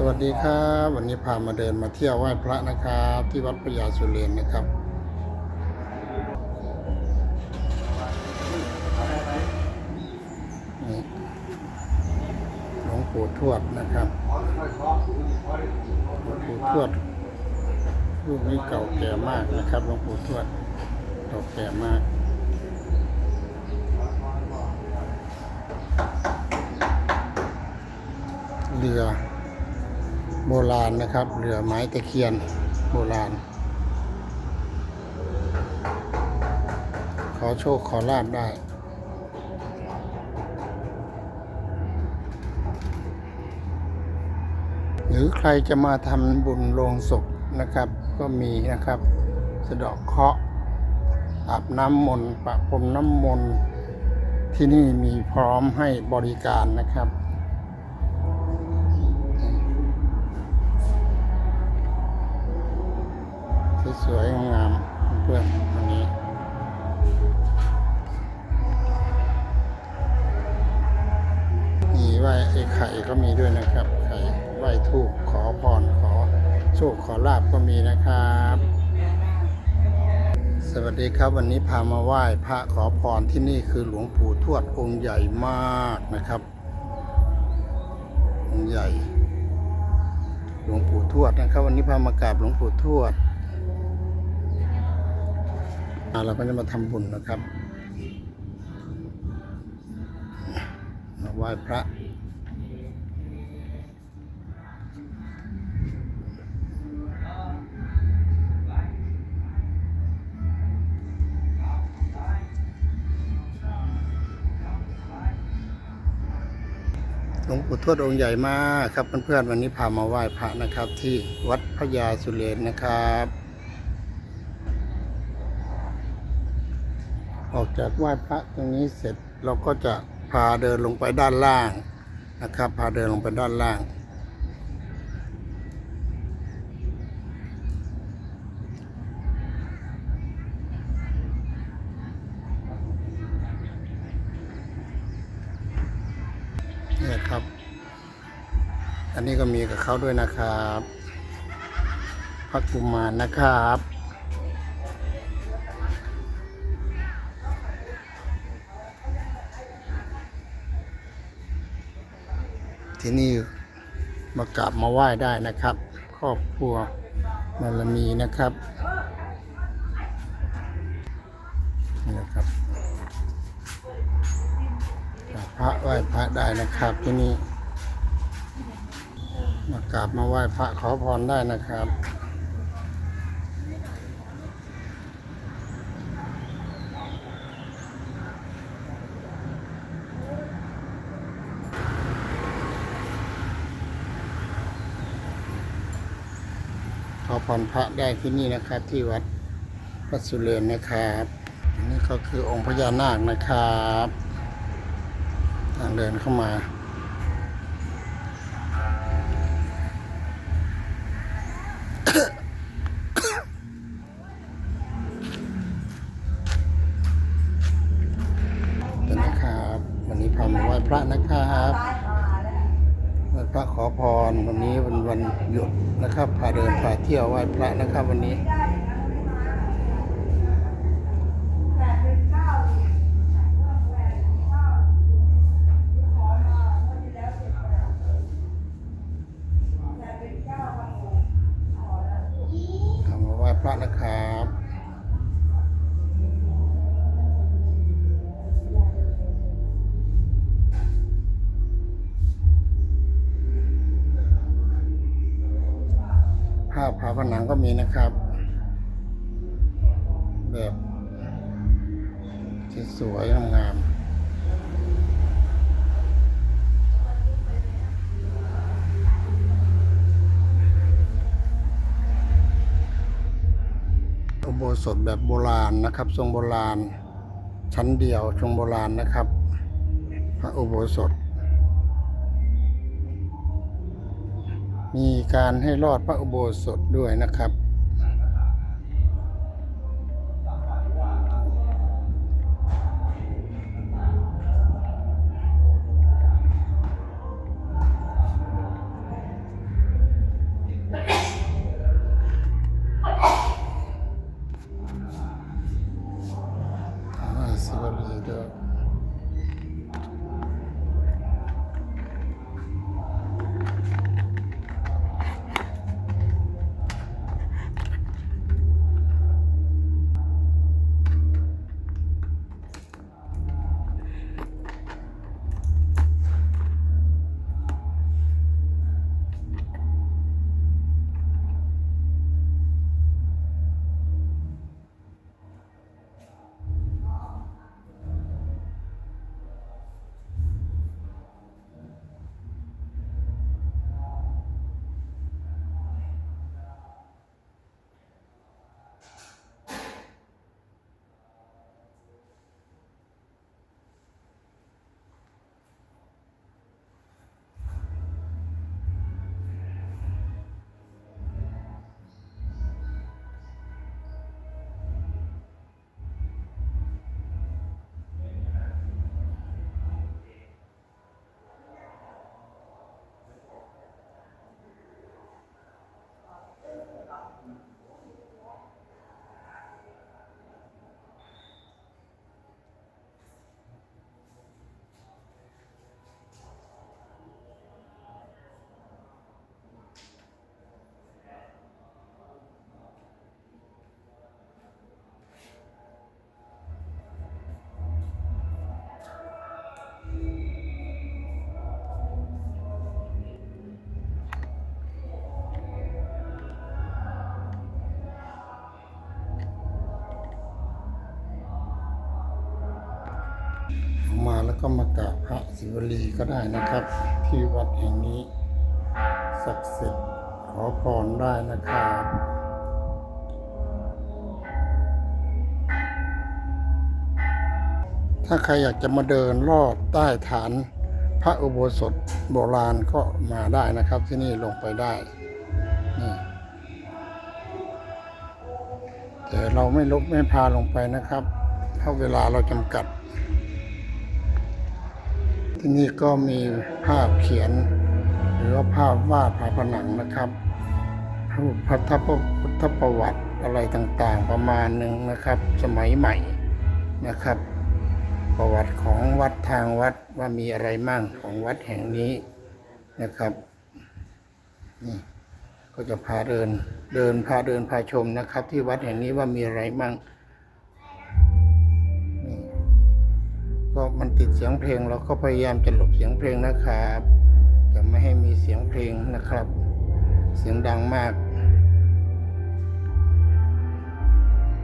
สวัสดีครับวันนี้พามาเดินมาเที่ยวไหว้พระนะครับ ที่วัดพญาสุเรนนะครับ หลวงปู่ทวดนะครับหลวงปู่ทวดรูปนี้เก่าแก่มากนะครับหลวงปู่ทวดเก่าแก่มากเรือ โบราณนะครับ เรือไม้ตะเคียนโบราณ ขอโชคขอลาบได้หรือใครจะมาทำบุญโลงศพนะครับ ก็มีนะครับ สะดาะเคาะอาบน้ำมนต์ประพรมน้ำมนต์ที่นี่มีพร้อมให้บริการนะครับ สวยๆงามๆเพื่อนวันนี้มีไหว้ไอ้ไข่ก็มีด้วยนะครับ ไข่ไหว้ทูบขอพรขอโชคขอลาบก็มีนะครับ สวัสดีครับวันนี้พามาไหว้พระขอพรที่นี่คือหลวงปู่ทวดองค์ใหญ่มากนะครับ องค์ใหญ่หลวงปู่ทวดนะครับ วันนี้พามากราบหลวงปู่ทวด เราก็จะมาทำบุญนะครับมาไหว้พระหลวงปู่ทวดองค์ใหญ่มากครับเพื่อนๆวันนี้พามาไหว้พระนะครับ ที่วัดพญาสุเรนนะครับ ออกจากไหว้พระตรงนี้เสร็จเราก็จะพาเดินลงไปด้านล่างนะครับ พาเดินลงไปด้านล่าง นี่ครับ อันนี้ก็มีกับเขาด้วยนะครับพระกุมารนะครับ ที่นี่มากราบมาไหว้ได้นะครับ ครอบครัวบารมีนะครับนี่นะครับกราบพระไหว้พระได้นะครับที่นี่มากราบมาไหว้พระขอพรได้นะครับ ขอพรพระได้ที่นี่นะครับ ที่วัดพระสุเรนนะครับอันนี่ก็คือองค์พญานาคนะครับทางเดินเข้ามา ระขอพรวันนี้วันวันหยุดนะครับพาเดินพาเที่ยวไหว้พระนะครับวันนี้ ผนังก็มีนะครับ แบบสวยงามอุโบสถแบบโบราณนะครับ ทรงโบราณ ชั้นเดียวทรงโบราณนะครับ พระอุโบสถ มีการให้รอดพระอุโบสถด้วยนะครับ ก็มากราบพระศิวลีก็ได้นะครับ ที่วัดแห่งนี้ศักดิ์สิทธิ์ขอพรได้นะครับถ้าใครอยากจะมาเดินรอบใต้ฐาน พระอุโบสถโบราณก็มาได้นะครับที่นี่ลงไปได้นี่แต่เราไม่ลบไม่พาลงไปนะครับ เพราะเวลาเราจำกัด ที่นี่ก็มีภาพเขียน หรือว่าภาพวาดภาพผนังนะครับรูปพระพุทธประวัติอะไรต่างๆประมาณหนึ่งนะครับ สมัยใหม่นะครับ ประวัติของวัดทางวัดว่ามีอะไรมั่งของวัดแห่งนี้นะครับนี่ก็จะพาเดินเดินพาเดินพาชมนะครับ ที่วัดแห่งนี้ว่ามีอะไรมั่ง ก็มันติดเสียงเพลง เราก็พยายามจะหลบเสียงเพลงนะครับ จะไม่ให้มีเสียงเพลงนะครับ เสียงดังมาก